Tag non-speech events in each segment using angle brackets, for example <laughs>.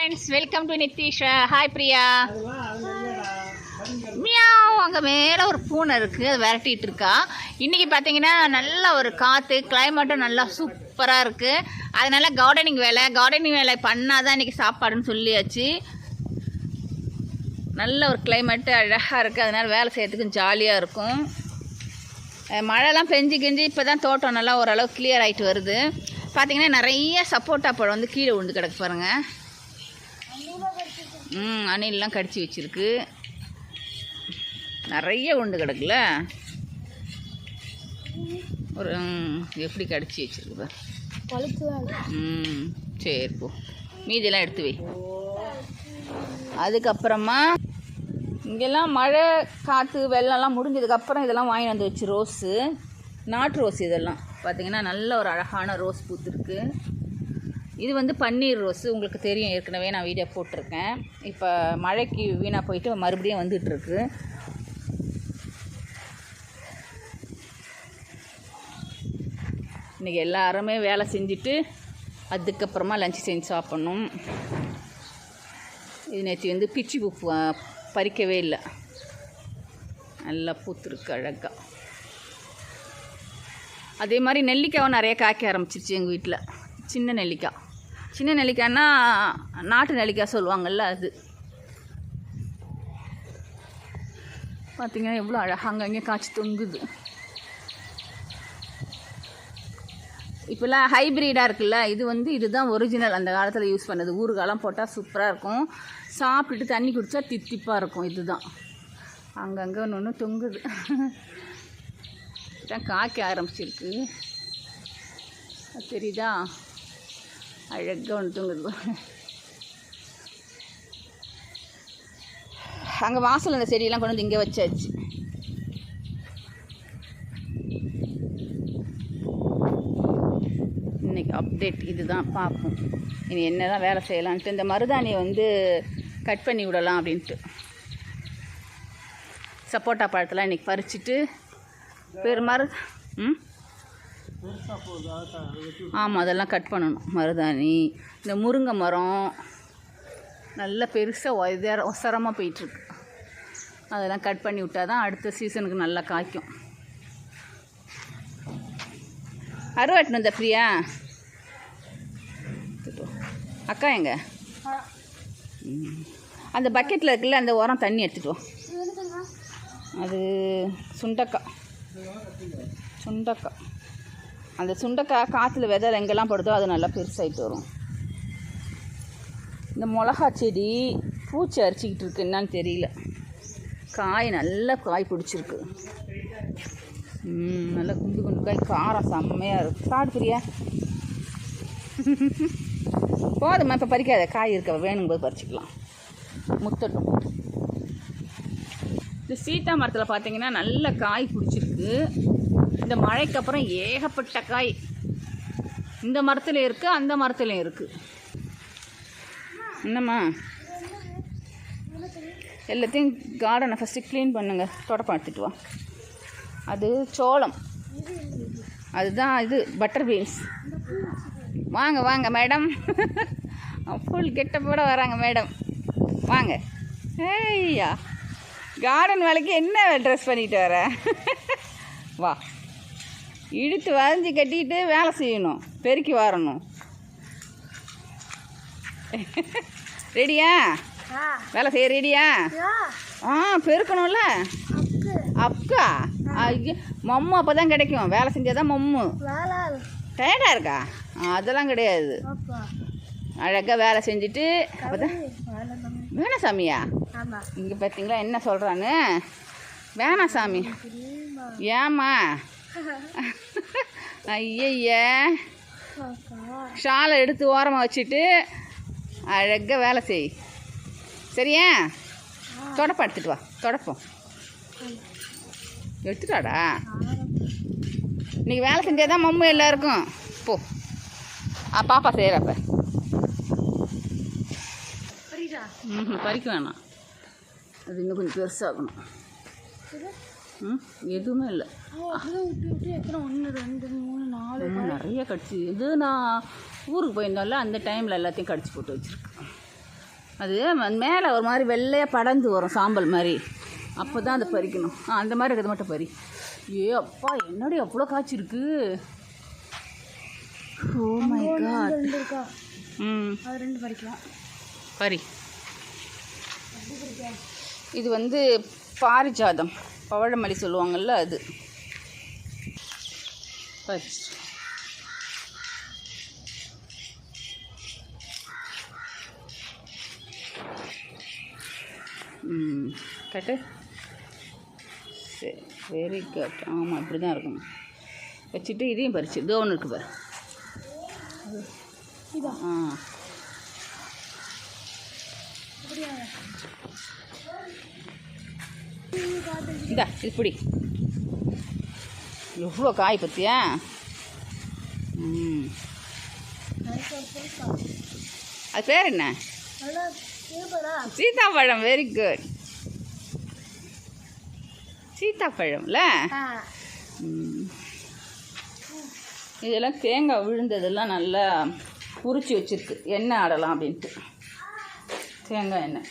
Friends welcome to Nithisha hi Priya meow அங்கே மேலே ஒரு பூனை இருக்குது அது விரட்டிகிட்டு இருக்கா. இன்றைக்கி பார்த்தீங்கன்னா நல்ல ஒரு காற்று கிளைமேட்டும் நல்லா சூப்பராக இருக்குது அதனால் கார்டனிங் வேலை கார்டனிங் வேலை பண்ணால் தான் இன்றைக்கி சாப்பாடுன்னு சொல்லியாச்சு. நல்ல ஒரு கிளைமேட்டு அழகாக இருக்குது அதனால் வேலை செய்கிறதுக்கும் ஜாலியாக இருக்கும். மழைலாம் பெஞ்சு கெஞ்சி இப்போ தான் தோட்டம் நல்லா ஓரளவு கிளியர் ஆகிட்டு வருது. பார்த்தீங்கன்னா நிறைய சப்போட்டா பழம் வந்து கீழே விழுந்து கிடக்கு பாருங்கள் ம் அணிலெலாம் கடிச்சு வச்சிருக்கு. நிறைய உண்டு கிடக்குல. ஒரு எப்படி கடிச்சு வச்சிருக்கு ம் சரி போ. மீதியெல்லாம் எடுத்து வை. அதுக்கப்புறமா இங்கெல்லாம் மழை காற்று வெள்ளம்லாம் முடிஞ்சதுக்கப்புறம் இதெல்லாம் வாங்கிட்டு வந்து வச்சு ரோஸு. நாட்டு ரோஸ் இதெல்லாம். பார்த்தீங்கன்னா நல்ல ஒரு அழகான ரோஸ் பூத்துருக்கு. இது வந்து பன்னீர் ரோஸு. உங்களுக்கு தெரியும். ஏற்கனவே நான் வீடியோ போட்டிருக்கேன். இப்போ மழைக்கு வீணாக போயிட்டு மறுபடியும் வந்துட்டுருக்கு. இன்றைக்கி எல்லாருமே வேலை செஞ்சுட்டு அதுக்கப்புறமா லஞ்ச் செஞ்சு சாப்பிட்ணும். இது நேற்று வந்து பிச்சி பூ பறிக்கவே இல்லை. நல்லா பூத்துருக்கு அழகாக அதே மாதிரி நெல்லிக்காவும் நிறைய காய்க்க ஆரம்பிச்சிருச்சு எங்கள் வீட்டில் சின்ன நெல்லிக்காய். சின்ன நெல்லிக்காய்னா நாட்டு நெல்லிக்காய் சொல்லுவாங்கள்ல அது. பார்த்தீங்கன்னா எவ்வளோ அழகாக அங்கங்கே காய்ச்சி தொங்குது. இப்போல்லாம் ஹைப்ரிடாக இருக்குல்ல இது வந்து இதுதான் ஒரிஜினல் அந்த காலத்தில் யூஸ் பண்ணது. ஊறுகாலாம் போட்டால் சூப்பராக இருக்கும். சாப்பிட்டுட்டு தண்ணி குடித்தா தித்திப்பாக இருக்கும். இதுதான். அங்கங்கே ஒன்று ஒன்று தொங்குது. தான் காய்க்க ஆரம்பிச்சிருக்கு. தெரியுதா? அழகாக ஒன்று தூங்குது அங்கே வாசல் அந்த செடியெல்லாம் கொண்டு வந்து இங்கே வச்சாச்சு. இன்றைக்கி அப்டேட் இதுதான் பார்ப்போம். இனி என்ன தான் வேலை செய்யலான்ட்டு இந்த மருதாணியை வந்து கட் பண்ணி விடலாம் அப்படின்ட்டு. சப்போட்டா பழத்தெல்லாம் இன்றைக்கி பறிச்சுட்டு பெருமாறு ம்? ஆமாம் அதெல்லாம் கட் பண்ணணும். மருதாணி இந்த முருங்கை மரம் நல்ல பெருசாக உதர ஒசரமாக போயிட்டுருக்கு. அதெல்லாம் கட் பண்ணி விட்டால் தான் அடுத்த சீசனுக்கு நல்லா காய்க்கும். அருவாட்டினு இந்த பிரியா? அக்கா எங்க? அந்த பக்கெட்டில் இருக்குல்ல அந்த உரம் தண்ணி எடுத்துட்டு அது சுண்டக்காய். சுண்டக்காய். அந்த சுண்டைக்காய் காற்றுல விதை எங்கெல்லாம் படுதோ அது நல்லா பெருசாகிட்டு வரும். இந்த மிளகா செடி பூச்சி அரிச்சிக்கிட்டு இருக்கு என்னான்னு தெரியல. காய் நல்லா காய் பிடிச்சிருக்கு. நல்லா குண்டு குண்டு காய். காரம் செம்மையாக இருக்குது சாப்பிட்டு பிரியா. போதும்மா இப்போ பறிக்காத. காய் இருக்க வேணுங்கும்போது பறிச்சிக்கலாம். முத்தட்டும். இந்த சீத்தா மரத்தில் பார்த்தீங்கன்னா நல்ல காய் பிடிச்சிருக்கு. இந்த மழைக்கு அப்புறம் ஏகப்பட்ட காய். இந்த மரத்தில் இருக்குது அந்த மரத்துலையும் இருக்குது என்னம்மா? எல்லாத்தையும் கார்டனை ஃபஸ்ட்டு க்ளீன் பண்ணுங்க. தொடப்பம் எடுத்துட்டு வா. அது சோளம். அதுதான் இது பட்டர் பீன்ஸ் வாங்க வாங்க மேடம் ஃபுல் கெட்டப்போட வராங்க மேடம் வாங்க. ஏய்யா கார்டன் வேலைக்கு என்ன ட்ரெஸ் பண்ணிட்டு வர? வா. இழுத்து வரைஞ்சி கட்டிட்டு வேலை செய்யணும். பெருக்கி வரணும். ரெடியா? வேலை செய்ய ரெடியா? ஆ. பெருக்கணும்ல? அக்கா. ஐயோ மம்மு அப்போ தான் கிடைக்கும். வேலை செஞ்சால் தான் மம்மு டயர்டாக இருக்கா? அதெல்லாம் கிடையாது. அழகாக வேலை செஞ்சுட்டு அப்போ தான் வேணாம் சாமியா? இங்கே பார்த்தீங்களா என்ன சொல்கிறான்னு வேணாம் சாமி. ஏம்மா? <laughs> ஐயய்ய ஷாலை எடுத்து ஓரமாக வச்சுட்டு அழகாக வேலை செய். சரியா? தொடப்பம் எடுத்துட்டு வா. தொடப்போம். எடுத்துட்டாடா? இன்னைக்கு வேலை செஞ்சால் தான் மம்மு எல்லாருக்கும்? போ. ஆ பாப்பா செய்கிறப்ப ம் பறிக்க வேணாம். அது இன்னும் கொஞ்சம் பெருசாகணும். ம் எதுவுமே இல்லை. நிறைய கடிச்சு. இது நான் ஊருக்கு போயிருந்தோம்ல அந்த டைமில் எல்லாத்தையும் கடிச்சு போட்டு வச்சுருக்கேன். அது மேலே ஒரு மாதிரி வெள்ளையாக படர்ந்து வரும் சாம்பல் மாதிரி. அப்போ தான் அதை பறிக்கணும். ஆ அந்த மாதிரி இருக்கிறது மட்டும் பறி. ஏ அப்பா என்னடி அவ்வளோ காய்ச்சிருக்கு ஓ மை காட் ம். அது ரெண்டு பறிக்கலாம். பரி இது வந்து பாரிஜாதம். பவழமல்லி சொல்லுவாங்கல்ல அது. பறிச்சு ம் கட்டு சரி வெரி குட் ஆமாம் இப்படி தான் இருக்கணும். வச்சுட்டு இதையும் பறிச்சு. இதோ ஒன்று இருக்கு பாரு. இதா. ஆ. இது பிடி. எவ்வளோ காய் பத்தியா? ம். அது பேர் என்ன? சீத்தாப்பழம் சீதாப்பழம் வெரி குட் சீதாப்பழம்ல இதெல்லாம் தேங்காய் விழுந்ததெல்லாம் நல்லா உரிச்சி வச்சிருக்கு. எண்ணெய் ஆடலாம் அப்படின்ட்டு. தேங்காய் எண்ணெய்.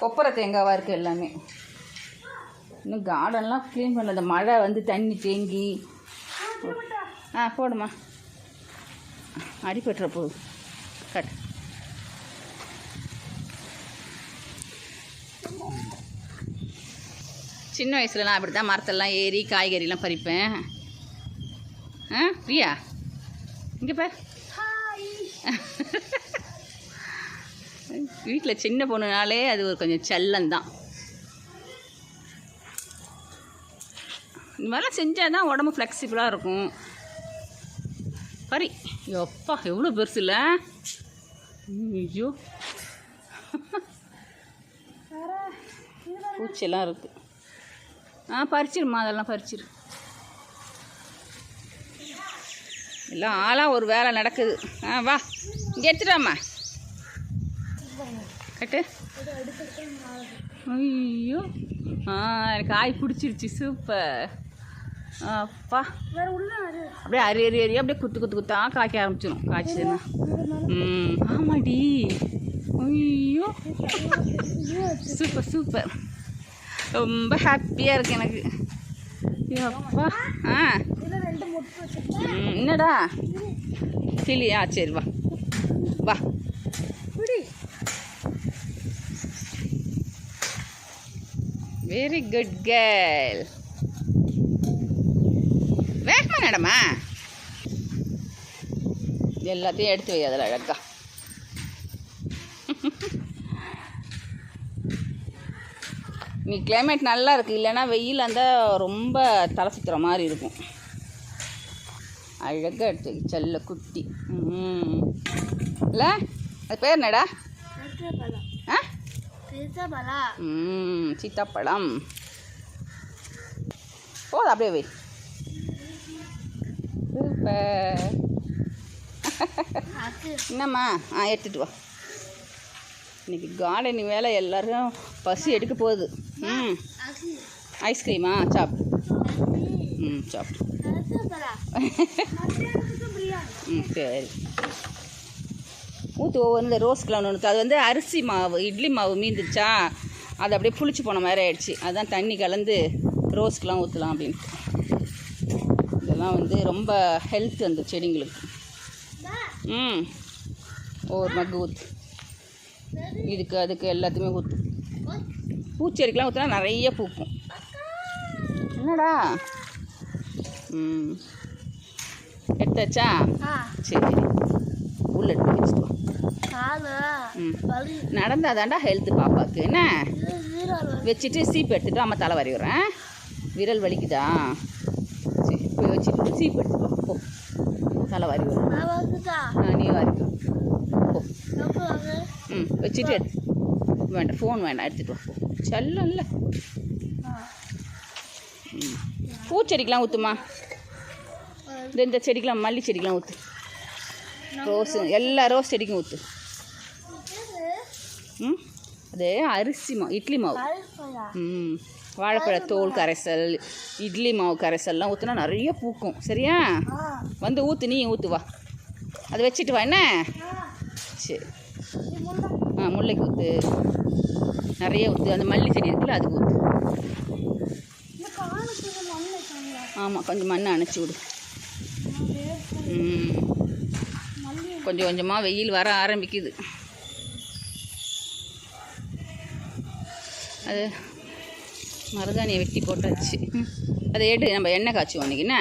கொப்பரை தேங்காவாக இருக்குது எல்லாமே. இன்னும் கார்டன்லாம் க்ளீன் பண்ணல. இந்த மழை வந்து தண்ணி தேங்கி. ஆ போடுமா அடிபட்டுற போகுது கட். சின்ன வயசுலலாம் அப்படி தான் மரத்தெல்லாம் ஏறி காய்கறிலாம் பறிப்பேன். ஆ பிரியா? இங்கே பார். வீட்டில் சின்ன பொண்ணுனாலே அது ஒரு கொஞ்சம் செல்லந்தான் இந்த மாதிரிலாம் செஞ்சால் தான் உடம்பு ஃப்ளெக்சிபிளாக இருக்கும். பரி எப்பா எவ்வளோ பெருசு இல்லை? ஐயோ. வேற பூச்செல்லாம் இருக்குது ஆ பறிச்சிருமா அதெல்லாம் பறிச்சிரு. எல்லாம் ஆளாக ஒரு வேலை நடக்குது. ஆ வா. இங்கே எடுத்துட்டாம்மா கட்டு. ஐயோ. ஆ எனக்கு காய் பிடிச்சிருச்சு. சூப்பர். அப்பா. அப்படியே அரி அரி அரி அப்படியே குத்து குத்து குத்தா காய்க்க ஆரம்பிச்சிடும் காய்ச்சதுன்னா ம் ஆமாடி. ஐயோ. Super super. ரொம்ப ஹாப்பியாக இருக்கு எனக்கு. ஐயோ, அப்பா. ஆ. என்னடா? கிளியா சரி வா. வா. வெரி குட் கேர்ள் வேகமா நடமா? எல்லாத்தையும் எடுத்து வை அதில் அழகா. நீ கிளைமேட் நல்லா இருக்கு. இல்லைன்னா வெயில் அந்த ரொம்ப தலை சுற்றுற மாதிரி இருக்கும். அழகாக எடுத்து வை, செல்ல குட்டி. இல்லை? அது பேர் என்னடா பெருசா பழம் ஆ பெருசா பழம் ம் சீத்தாப்பழம். போதும் அப்படியே வை. என்னம்மா? ஆ எடுத்துட்டு வா. இன்னைக்கு கார்டனிங் வேலை எல்லாரும் பசி எடுக்க போகுது. ம். ஐஸ்கிரீமா சாப்பிடு. ம் சாப்பிடு. பெருசா பழம். <laughs> மத்தியானத்துக்கு பிரியாணி. ம் சரி. ஊற்று ஒவ்வொரு ரோஸ்க்கெலாம் ஒன்று அது வந்து அரிசி மாவு இட்லி மாவு மீந்துச்சா அது அப்படியே புளிச்சு போன மாதிரி ஆயிடுச்சு. அதான் தண்ணி கலந்து ரோஸ்க்கெலாம் ஊற்றலாம் அப்படின்ட்டு. இதெல்லாம் வந்து ரொம்ப ஹெல்த் அந்த செடிங்களுக்கு. ம். ஒரு மக்கு ஊற்று இதுக்கு அதுக்கு எல்லாத்தையுமே ஊற்று பூச்செடிக்கெலாம் ஊற்றினா நிறைய பூக்கும். என்னடா? ம். எடுத்தாச்சா? சரி. உள்ள எடுத்து வச்சுட்டு நடந்தாதாண்டா ஹெல்த்து பாப்பாக்கு. என்ன? வச்சுட்டு சீப் எடுத்துட்டு அம்மா தலை வரி விடுறேன். விரல் வலிக்குதா? சரி போய் வச்சுட்டு சீப் எடுத்துட்டு வா. போ. தலை வரி விடுறேன் நீ போ. வாங்க ம் வச்சுட்டு எடு. வேண்டாம் ஃபோன் வேண்டாம் எடுத்துகிட்டு வா போ. செல்லம்ல. பூச்செடிக்கெலாம் ஊற்றுமா இந்த இந்த செடிக்கெலாம் மல்லி செடிக்கெலாம் ஊற்று ரோஸு எல்லா ரோஸ் செடிக்கும் ஊற்று ம்? அது அரிசி மாவு இட்லி மாவு. ம். வாழைப்பழ தோல் கரைசல் இட்லி மாவு கரைசல்லாம் ஊற்றுனா நிறைய பூக்கும். சரியா? வந்து ஊற்று நீ ஊற்று வா. அதை வச்சுட்டு வா என்ன? சரி. ஆ முல்லைக்கு ஊற்று நிறைய ஊற்று அந்த மல்லி செடி இருக்குல்ல அதுக்கு ஊற்று ஆமாம் கொஞ்சம் மண்ணை அணைச்சி விடு. கொஞ்சம் கொஞ்சமாக வெயில் வர ஆரம்பிக்குது. அது மருதாணியை வெட்டி போட்டாச்சு. அதை எடு நம்ம எண்ணெய் காய்ச்சுவோம் அன்றைக்கிண்ணே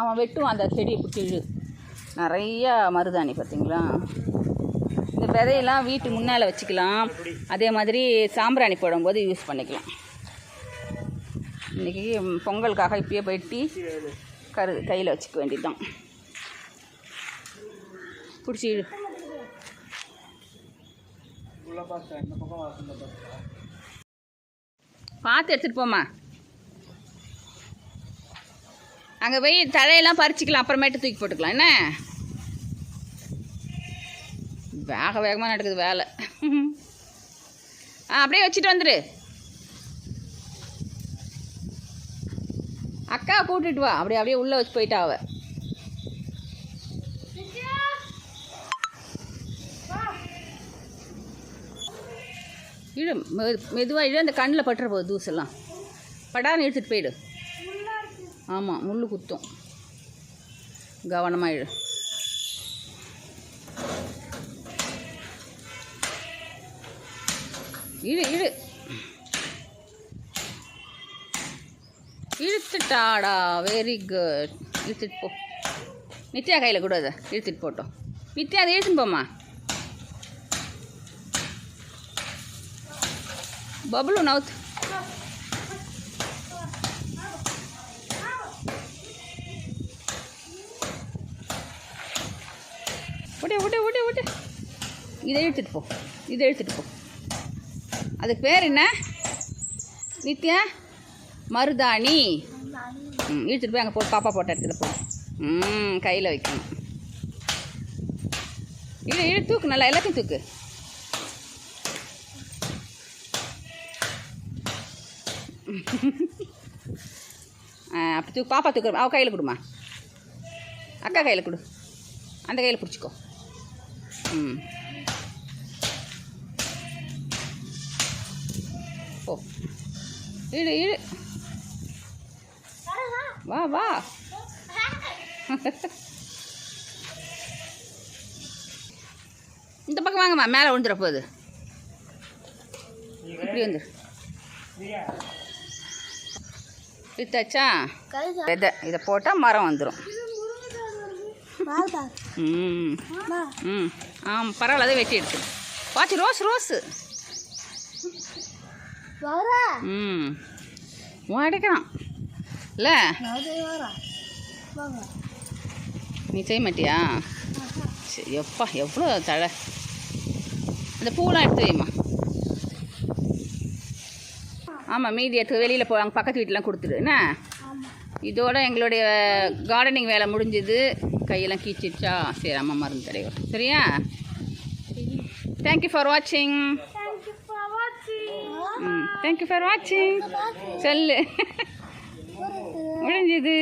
அவன் வெட்டுவான் அந்த செடியை பிடிச்சி இழு நிறையா மருதாணி பார்த்தீங்களா? இந்த விதையெல்லாம் வீட்டு முன்னால் வச்சுக்கலாம். அதே மாதிரி சாம்பிராணி போடும்போது யூஸ் பண்ணிக்கலாம். இன்றைக்கி பொங்கலுக்காக இப்பயே வெட்டி கரு கையில் வச்சுக்க வேண்டியதுதான். பிடிச்சி பார்த்து எடுத்துகிட்டு போம்மா. அங்கே போய் தலையெல்லாம் பறிச்சுக்கலாம் அப்புறமேட்டு தூக்கி போட்டுக்கலாம். என்ன? வேக வேகமாக நடக்குது வேலை. ஆ அப்படியே வச்சுட்டு வந்துடு அக்கா கூட்டிட்டு வா. அப்படியே அப்படியே உள்ளே வச்சு போயிட்டா அவள் இழு மெதுவாக இழு அந்த கண்ணில் பட்டுற போகுது தூசெல்லாம் படான்னு எடுத்துகிட்டு போயிடு. ஆமாம் முள் குத்தும். கவனமாக இழு. இழு இழு. இழுத்துட்டாடா வெரி குட் இழுத்துட்டு போ. நித்யா கையில் கூட அதை. இழுத்துட்டு போட்டோம். நித்யா அதை இழுத்துன்னு போம்மா. பபுளு நவுத் விட்டு விட்டு விட்டு விட்டு இதை இழுத்துட்டு போ. இதை இழுத்துட்டு போ. அதுக்கு பேர் என்ன? நித்யா மருதாணி. ம் இழுத்துட்டு போய் அங்கே போ பாப்பா போட்ட இடத்துல போ. ம் கையில் வைக்கணும். இழு இழு தூக்கு நல்லா எல்லாத்தையும் தூக்கு. அப்படி தூக்கு பாப்பா தூக்கு அவ கையில் கொடுமா? அக்கா கையில் கொடு. அந்த கையில் பிடிச்சிக்கோ. ம். ஓ இழு இழு வா வா. இந்த பக்கம் வாங்கம்மா மேலே விழுந்துட போகுது. இப்படி வந்து வித்தாச்சா விதை இதை போட்டால் மரம் வந்துடும் ம். ம். ஆமாம் பரவாயில்ல அதை வெட்டி எடுத்து. வாட்சி ரோஸ் ரோஸு. ம். உடைக்கலாம் இல்லை நீ செய்ய மாட்டியா? சரி எப்பா எவ்வளோ தழை. அந்த பூவெலாம் எடுத்து வைம்மா. ஆமாம் மீதி எடுத்து வெளியில் போ அங்கே பக்கத்து வீட்டிலாம் கொடுத்துடு. என்ன? இதோட எங்களுடைய கார்டனிங் வேலை முடிஞ்சுது. கையெல்லாம் கீச்சிடுச்சா சரி அம்மா மருந்து தடையோம் சரியா? தேங்க்யூ ஃபார் வாட்சிங் தேங்க்யூ ஃபார் வாட்சிங் ம் தேங்க்யூ ஃபார் வாட்சிங் சொல்லு. முடிஞ்சுது.